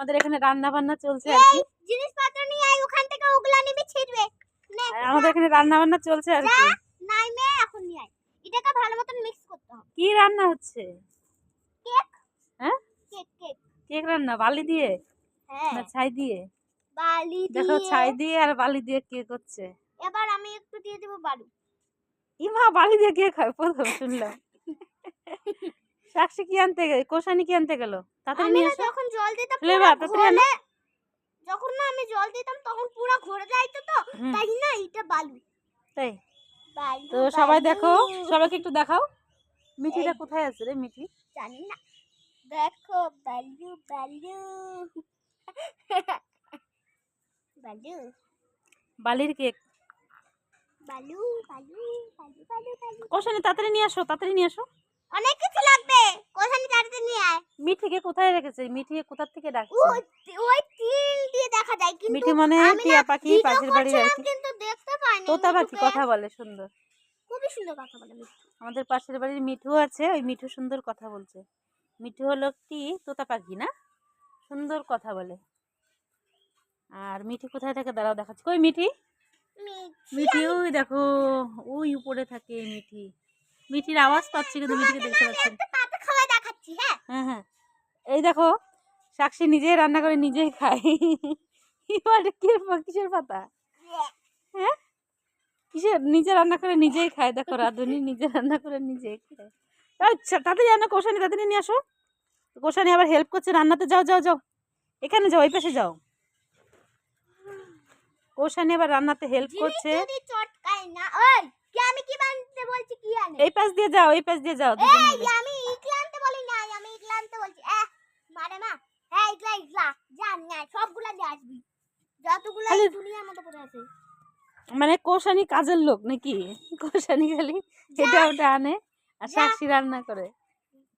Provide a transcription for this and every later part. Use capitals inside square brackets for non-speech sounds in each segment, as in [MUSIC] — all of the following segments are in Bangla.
আমাদের এখানে রান্না বান্না চলছে আর কি। জিনিসপত্র নিয়ে আয় ওখান থেকে ওগুলা নিবি ছিড়বে। নে আমাদের এখানে রান্না বান্না চলছে আর কি। নাই মে এখন নিয়ে আয়। এটাকে ভালো মতন মিক্স করতে হবে। কি রান্না হচ্ছে? কেক। হ্যাঁ? Cake cake. কেক রান্না? বালি দিয়ে? হ্যাঁ। না ছাই দিয়ে? বালি দিয়ে। দেখো ছাই দিয়ে আর বালি দিয়ে কেক হচ্ছে। এবার আমি একটু দিয়ে দেবো বালু। ইমা বালি দিয়ে কেক হয় প্রথম শুনলাম। [LAUGHS] সাক্ষী কি আনতে গেল কোষানি কি আনতে গেল? তাড়াতাড়ি আমি নিয়ে যখন জল দিতাম পুরো ঘোলে যখন না আমি জল দিতাম তখন পুরো ঘুরে যাইতো তো তাই না? এটা বালু। তাই? বালু তো সবাই দেখো সবাইকে একটু দেখাও। মিঠিটা কোথায় আছে রে মিঠি? জানি না। দেখো বালু বালু। [LAUGHS] বালু। বালির কেক। বালু বালু বালু বালু বালু। কোষানি তাড়াতাড়ি নিয়ে আসো তাড়াতাড়ি নিয়ে আসো। অনেক কিছু লাগবে। কোথানি তাড়াতাড়ি নিয়ে আয়। মিঠিকে কোথায় রেখেছে? মিঠি কোথা থেকে ডাকছে? ওই তিল দিয়ে দেখা যায় কিন্তু মিঠি মানে আমি টিয়া পাখি পাখির বাড়ির আর কি কিন্তু দেখতে পাইনি। তোতা পাখি মিঠুকে। কথা বলে সুন্দর। খুবই সুন্দর কথা বলে মিঠু। আমাদের পাশের বাড়ির মিঠু আছে ওই মিঠু সুন্দর কথা বলছে। মিঠু হলো একটি তোতা পাখি না? সুন্দর কথা বলে। আর মিঠি কোথায় থাকে? দাঁড়াও দেখাচ্ছি। কই মিঠু? মিঠি ওই দেখো ওই উপরে থাকে মিঠি। মিঠির আওয়াজ পাচ্ছি কিন্তু মিঠিকে দেখতে পাচ্ছি না। একটা পাতা খাওয়া দেখাচ্ছি হ্যাঁ? হ্যাঁ হ্যাঁ। এই দেখো সাক্ষী নিজেই রান্না করে নিজেই খায়। কিসের পাতা? হ্যাঁ? কিসের? নিজে রান্না করে নিজেই খায়। দেখো রাঁধুনি নিজে রান্না করে নিজেই খায়। আচ্ছা তাড়াতাড়ি জানো কোষানি তাড়াতাড়ি নিয়ে আসো। কোষানি আবার হেল্প করছে রান্নাতে যাও যাও যাও। এখানে যাও এই পাশে যাও। কোষানি আবার রান্নাতে হেল্প করছে। যদি না ওই! কি আমি কি বানতে বলছি কি আনে এই পাশ দিয়ে যাও এই পাশ দিয়ে যাও এই আমি বলি না আমি বলছি। এ মারে মা হ্যাঁ ইকলা ইকলা জান না সবগুলা দিয়ে আসবি। যতগুলা দুনিয়ার মতো পড়ে আছে। মানে কোষানি কাজের লোক নাকি? কোষানি খালি এটা ওটা আনে আর। সাক্ষী রান্না করে।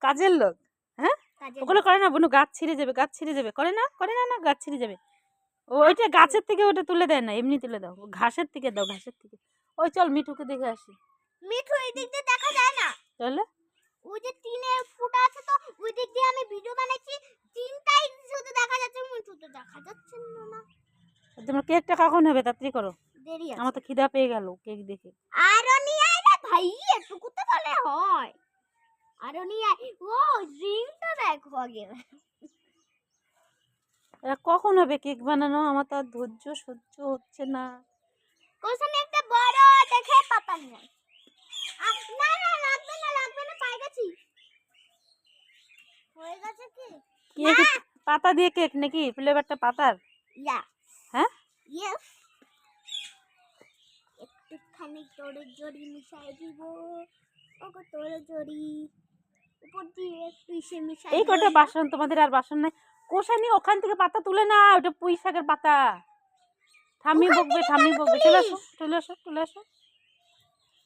কাজের লোক হ্যাঁ? ওগুলো করে না বোনো গাছ ছিঁড়ে যাবে গাছ ছিঁড়ে যাবে। করে না করে না না গাছ ছিঁড়ে যাবে। ও ওইটা গাছের থেকে ওটা তুলে দেয় না এমনি তুলে দাও। ঘাসের থেকে দাও ঘাসের থেকে। ওই চল মিঠুকে দেখে আসি। মিঠু এই দিক দিয়ে দেখা যায় না। তাহলে? ওই যে টিনের ফুটা আছে তো ওই দিক দিয়ে আমি ভিডিও বানাইছি তিনটাই শুধু দেখা যাচ্ছে মিঠু তো দেখা যাচ্ছে না। তোমার কেকটা কখন হবে তাড়াতাড়ি করো। দেরি আছে। আমার তো খিদা পেয়ে গেল কেক দেখে। আরও নিয়ে আয় রে ভাই এটুকু তো বলে হয়। আরও নিয়ে আয়। ও রিংটা দেখো আগে। কখন হবে কেক বানানো? আমার তো আর ধৈর্য সহ্য হচ্ছে না। বড় দেখে পাতা নিয়ে। না না লাগবে না লাগবে না পাই গেছি। হয়ে গেছে কি? কেক পাতা দিয়ে কেক নাকি? ফ্লেভারটা পাতার? ইয়া। হ্যাঁ? ইয়েস। একটুখানি তোর জড়ি মিশাই দিব। ওগো তোর জড়ি। উপর দিয়ে মিশাই এই কটা বাসন? তোমাদের আর বাসন নাই। কোষানি ওখান থেকে পাতা তুলে না ওটা পুঁই শাকের পাতা। ওখান বকবে কেন বকবে। চলে আসো? চলে আসো চলে আসো।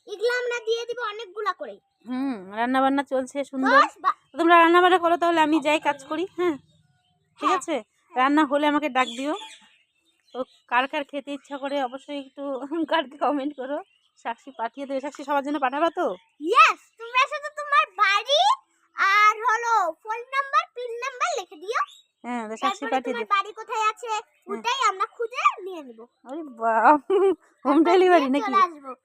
এগুলো আমরা দিয়ে দিব অনেকগুলা করে। হুম রান্না বান্না চলছে সুন্দর। তোমরা রান্না বান্না করো তাহলে আমি যাই কাজ করি হ্যাঁ? ঠিক হ্যাঁ। আছে? রান্না হলে আমাকে ডাক দিও। তো কার কার খেতে ইচ্ছা করে অবশ্যই একটু [LAUGHS] কারকে কমেন্ট করো। সাক্ষী পাঠিয়ে দেবে। সাক্ষী সবার জন্য পাঠাবা তো? ইয়েস তোমরা শুধু তোমার বাড়ি আর হলো ফোন নাম্বার পিন নাম্বার লিখে দিও। হ্যাঁ সাক্ষী পাঠিয়ে তোমার দেবে বাড়ি কোথায় আছে ওটাই আমরা খুঁজে নিয়ে নেব। আরে বাপ হোম ডেলিভারি নাকি?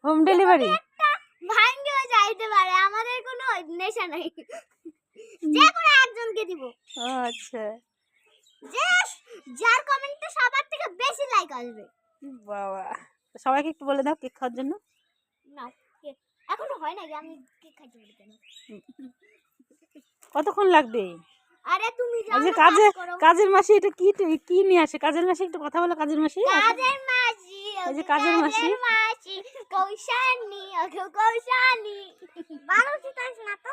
হোম ডেলিভারি একটা ভাঙ্গেও যাইতে পারে আমাদের কোনো নেশা নাই। যে কোনো একজনকে দিব। আচ্ছা। যে যার কমেন্টে সবার থেকে বেশি লাইক আসবে। বাবা সবাইকে একটু বলে দাও কেক খাওয়ার জন্য। না এখনও হয় না আমি কেক খাইতে পারি কতক্ষণ লাগবে? আরে তুমি যাও আজকে কাজে কাজের মাসি এটা কি কি নিয়ে আসে? কাজের মাসি একটু কথা বলো কাজের মাসি। কাজের মাসি এই যে কাজের মাসি। মাসি। কৌশানি ওকে কৌশানি। ভালো চিতাস না তো?